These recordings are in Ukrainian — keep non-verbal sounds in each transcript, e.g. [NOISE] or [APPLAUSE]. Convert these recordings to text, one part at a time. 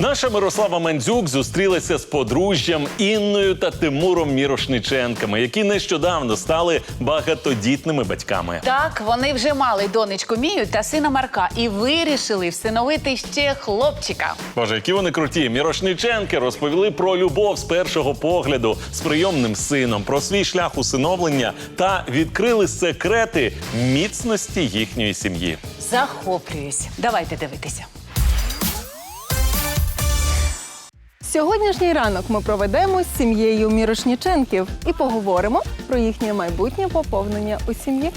Наша Мирослава Мандзюк зустрілася з подружжям Інною та Тимуром Мірошниченками, які нещодавно стали багатодітними батьками. Так, вони вже мали донечку Мію та сина Марка і вирішили всиновити ще хлопчика. Боже, які вони круті! Мірошниченки розповіли про любов з першого погляду з прийомним сином, про свій шлях усиновлення та відкрили секрети міцності їхньої сім'ї. Захоплююсь. Давайте дивитися. Сьогоднішній ранок ми проведемо з сім'єю Мірошніченків і поговоримо про їхнє майбутнє поповнення у сім'ї.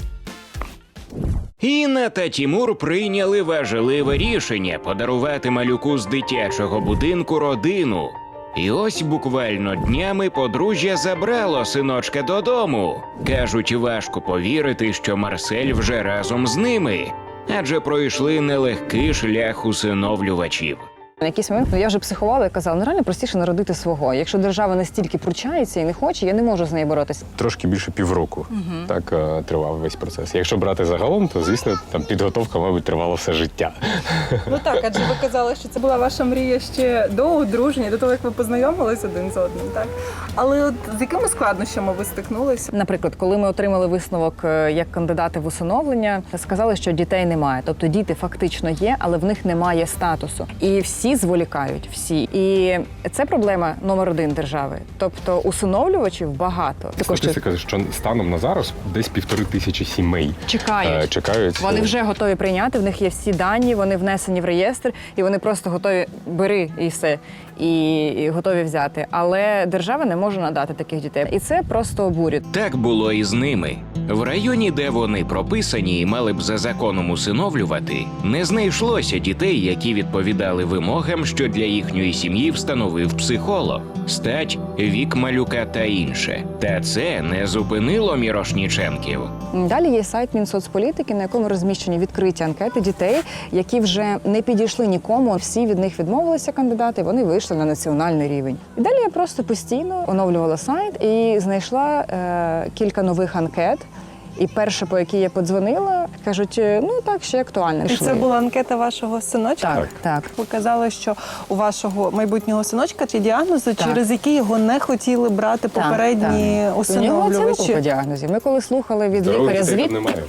Інна та Тімур прийняли важливе рішення подарувати малюку з дитячого будинку родину. І ось буквально днями подружжя забрало синочка додому. Кажуть, важко повірити, що Марсель вже разом з ними, адже пройшли нелегкий шлях усиновлювачів. На якийсь момент ну, я вже психувала і казала, ну реально простіше народити свого. Якщо держава настільки пручається і не хоче, я не можу з нею боротися. трошки більше півроку. Так е, тривав весь процес. Якщо брати загалом, то звісно там підготовка, мабуть, тривала все життя. Ну так, адже ви казали, що це була ваша мрія ще до одруження, до того як ви познайомились один з одним, так? Але от з якими складнощами ви стикнулися? Наприклад, коли ми отримали висновок е, як кандидати в усиновлення, сказали, що дітей немає. Тобто діти фактично є, але в них немає статусу. І всі зволікають, всі. І це проблема номер один держави. Тобто усиновлювачів багато. Також Статистика, що станом на зараз десь півтори тисячі сімей чекають. е, чекають. Вони вже готові прийняти, в них є всі дані, вони внесені в реєстр, і вони просто готові бери і все, і, і готові взяти. Але держава не може надати таких дітей. І це просто обурює. Так було і з ними. В районі, де вони прописані і мали б за законом усиновлювати, не знайшлося дітей, які відповідали вимогам, що для їхньої сім'ї встановив психолог, стать, вік малюка та інше. Та це не зупинило Мірошніченків. Далі є сайт Мінсоцполітики, на якому розміщені відкриті анкети дітей, які вже не підійшли нікому. Всі від них відмовилися кандидати. Вони вийшли на національний рівень. І далі я просто постійно оновлювала сайт і знайшла е, кілька нових анкет. І перша, по якій я подзвонила, кажуть, «Е, ну так ще актуально. І це була анкета вашого синочка? так, так. Ви казали, що у вашого майбутнього синочка ті діагнози, Так. через які його не хотіли брати попередні так. У нього це ціла купа діагнозів. Ми коли слухали від Здорових лікаря звіт, немає.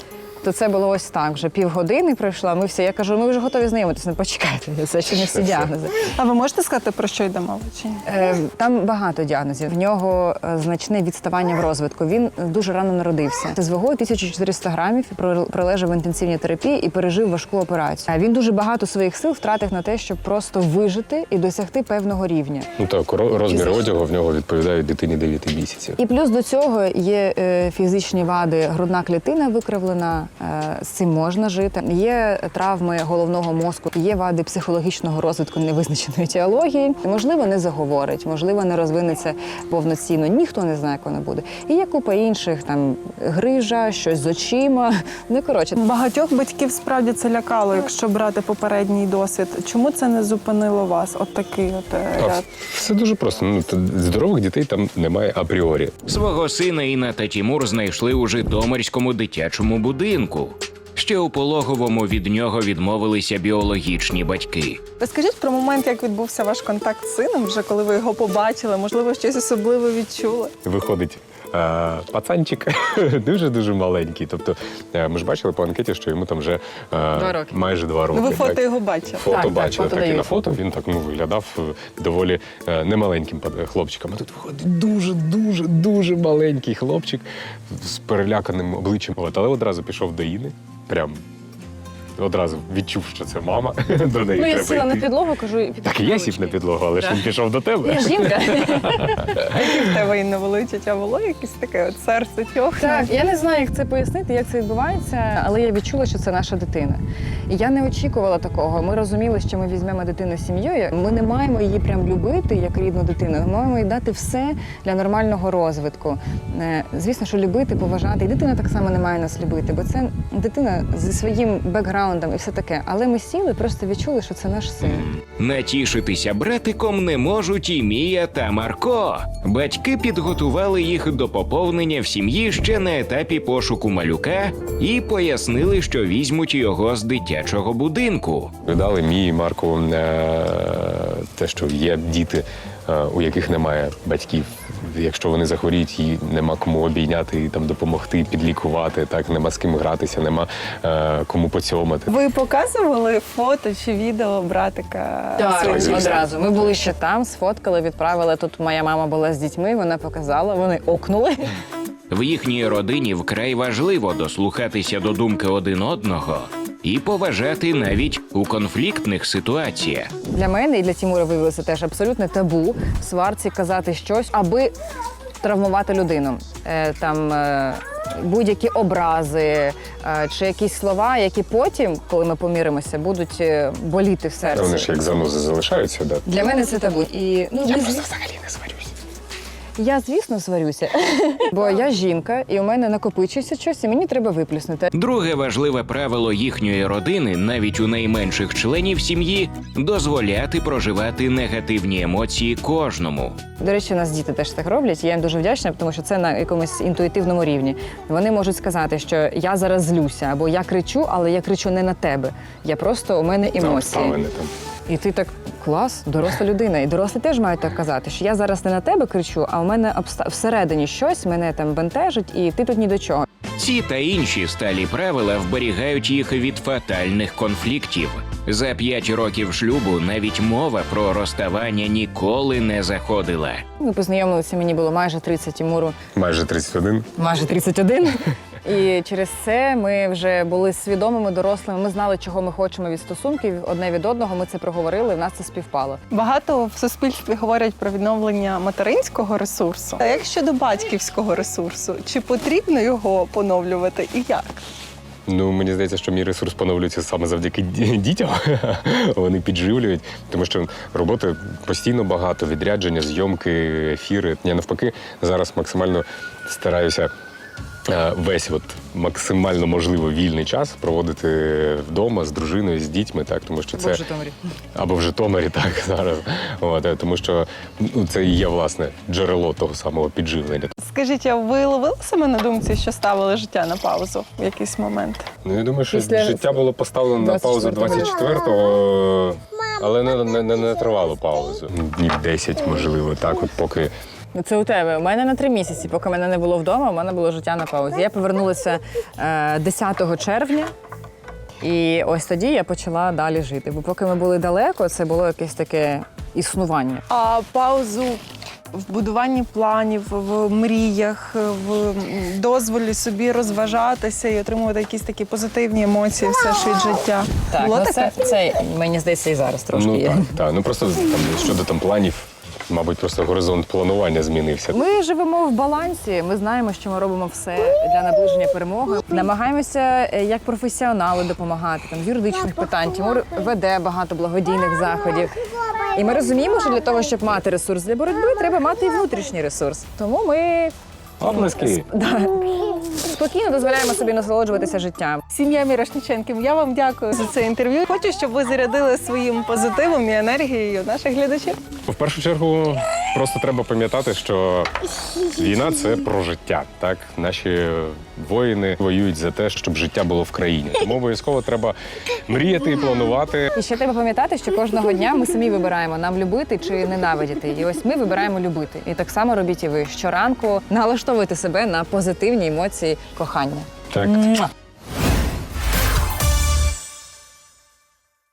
То це було ось так. Вже півгодини пройшла. Ми всі. Я кажу, ми вже готові знайомитися. Не почекайте. [LAUGHS] Це ще не всі діагнози. А ви можете сказати, про що йде мова? Чи ні? Е, Там багато діагнозів. В нього е, значне відставання в розвитку. Він дуже рано народився. З вагою 1400 грамів про- пролежав в інтенсивній терапії і пережив важку операцію. А він дуже багато своїх сил втратив на те, щоб просто вижити і досягти певного рівня. Ну так, ро- розмір одягу в нього відповідає дитині 9 місяців. І плюс до цього є е, фізичні вади, грудна клітина викривлена, з цим можна жити. Є травми головного мозку, є вади психологічного розвитку невизначеної теології. Можливо, не заговорить, можливо, не розвинеться повноцінно. Ніхто не знає, як воно буде. І є купа інших там грижа, щось з очима. Ну коротше, Багатьох батьків справді це лякало, якщо брати попередній досвід. Чому це не зупинило вас? От такий от е, ряд. все дуже просто. Ну здорових дітей там немає апріорі. Свого сина Інна та Тімур знайшли у Житомирському дитячому будинку. Ще у пологовому від нього відмовилися біологічні батьки. Розкажіть про момент, як відбувся ваш контакт з сином, вже коли ви його побачили, можливо, щось особливе відчули. Виходить. Е, Пацанчик [LAUGHS] дуже дуже маленький. Тобто, е, ми ж бачили по анкеті, що йому там вже два роки. майже два роки. Ну, ви фото так. його бачили. Фото Так, так, бачили, фото так, і на фото він так ну, виглядав е, доволі е, немаленьким хлопчиком. А тут виходить дуже, дуже, дуже маленький хлопчик з переляканим обличчям. От, але одразу пішов до Іни. Прям одразу відчув, що це мама. [LAUGHS] До неї ну я треба сіла на йти. підлогу, кажу, і Так і я сів на підлогу, але ж він пішов до тебе. Я жінка. [LAUGHS] Які в тебе Інна болить, а було якесь таке от серце тьохне? Так, я не знаю, як це пояснити, як це відбувається, але я відчула, що це наша дитина. І я не очікувала такого. Ми розуміли, що ми візьмемо дитину сім'єю. Ми не маємо її прям любити як рідну дитину. Ми маємо їй дати все для нормального розвитку. Е, Звісно, що любити, поважати. І дитина так само не має нас любити, бо це дитина зі своїм бекграундом і все таке. Але ми сіли, просто відчули, що це наш син. Натішитися братиком не можуть і Мія та Марко. Батьки підготували їх до поповнення в сім'ї ще на етапі пошуку малюка і пояснили, що візьмуть його з дитячого будинку. Дали мій Марку е, те, що є діти, е, у яких немає батьків. Якщо вони захворіють, і нема кому обійняти і там допомогти, підлікувати, так нема з ким гратися, нема е, кому поцьомати. Ви показували фото чи відео братика? своїм звісно. одразу. Ми були ще там, сфоткали, відправили. Тут моя мама була з дітьми, вона показала, вони окнули. В їхній родині вкрай важливо дослухатися до думки один одного і поважати навіть у конфліктних ситуаціях. Для мене і для Тімура виявилося теж абсолютно табу в сварці казати щось, аби травмувати людину. Е, там е, будь-які образи е, чи якісь слова, які потім, коли ми поміримося, будуть е, боліти в серці. Вони ж як занузи залишаються, да. Для мене це табу. І ну Я ми- просто взагалі не сварюся. Я звісно сварюся, [LAUGHS] бо я жінка, і у мене накопичується щось, і мені треба виплюснути. Друге важливе правило їхньої родини, навіть у найменших членів сім'ї, дозволяти проживати негативні емоції кожному. До речі, у нас діти теж так роблять. Я їм дуже вдячна, тому що це на якомусь інтуїтивному рівні. Вони можуть сказати, що я зараз злюся, або я кричу, але я кричу не на тебе. Я просто у мене емоції. обставини там. І ти так клас, доросла людина. І дорослі теж мають так казати, що я зараз не на тебе кричу, а у мене обста... всередині щось мене там бентежить, і ти тут ні до чого. Ці та інші сталі правила вберігають їх від фатальних конфліктів. За п'ять років шлюбу навіть мова про розставання ніколи не заходила. Ми познайомилися, мені було майже 30 Тимуру Майже 31. майже 31. І через це ми вже були свідомими дорослими. Ми знали, чого ми хочемо від стосунків одне від одного. Ми це проговорили. В нас це співпало. Багато в суспільстві говорять про відновлення материнського ресурсу. А як щодо батьківського ресурсу, чи потрібно його поновлювати і як? Ну, мені здається, що мій ресурс поновлюється саме завдяки дітям. [LAUGHS] Вони підживлюють, тому що роботи постійно багато, відрядження, зйомки, ефіри. Я навпаки зараз максимально стараюся. Е, Весь от максимально можливо вільний час проводити вдома з дружиною, з дітьми, так тому що це або в Житомирі, [LAUGHS] так зараз. От, е, тому що ну, це і є власне джерело того самого підживлення. Скажіть, а ви ловили себе на думці, що ставили життя на паузу в якийсь момент? Ну я думаю, що Після життя було поставлено на паузу 24-го. 24-го, але не, не, не, не тривало паузу. Днів 10, можливо, так, от поки Це у тебе. У мене на три місяці, поки мене не було вдома, у мене було життя на паузі. Я повернулася е, 10 червня, і ось тоді я почала далі жити. Бо поки ми були далеко, це було якесь таке існування. А паузу в будуванні планів, в мріях, в дозволі собі розважатися і отримувати якісь такі позитивні емоції все ж від життя. Так, Було ну таке? це, це мені здається і зараз трошки ну є. так, так, ну просто там щодо там планів, мабуть, просто горизонт планування змінився. Ми живемо в балансі. Ми знаємо, що ми робимо все для наближення перемоги. Намагаємося е, як професіонали допомагати там з юридичних питань. Тимур веде багато благодійних заходів. І ми розуміємо, що для того, щоб мати ресурс для боротьби, треба мати і внутрішній ресурс. Тому ми Оплески. [LAUGHS] да, спокійно дозволяємо собі насолоджуватися життям. Сім'я Мірошниченків, я вам дякую за це інтерв'ю. Хочу, щоб ви зарядили своїм позитивом і енергією наших глядачів. В першу чергу просто треба пам'ятати, що війна це про життя. Так, наші воїни воюють за те, щоб життя було в країні. Тому обов'язково треба мріяти і планувати. І ще треба пам'ятати, що кожного дня ми самі вибираємо нам любити чи ненавидіти. І ось ми вибираємо любити. І так само робіть і ви щоранку налаштовуйте себе на позитивні емоції кохання. Так.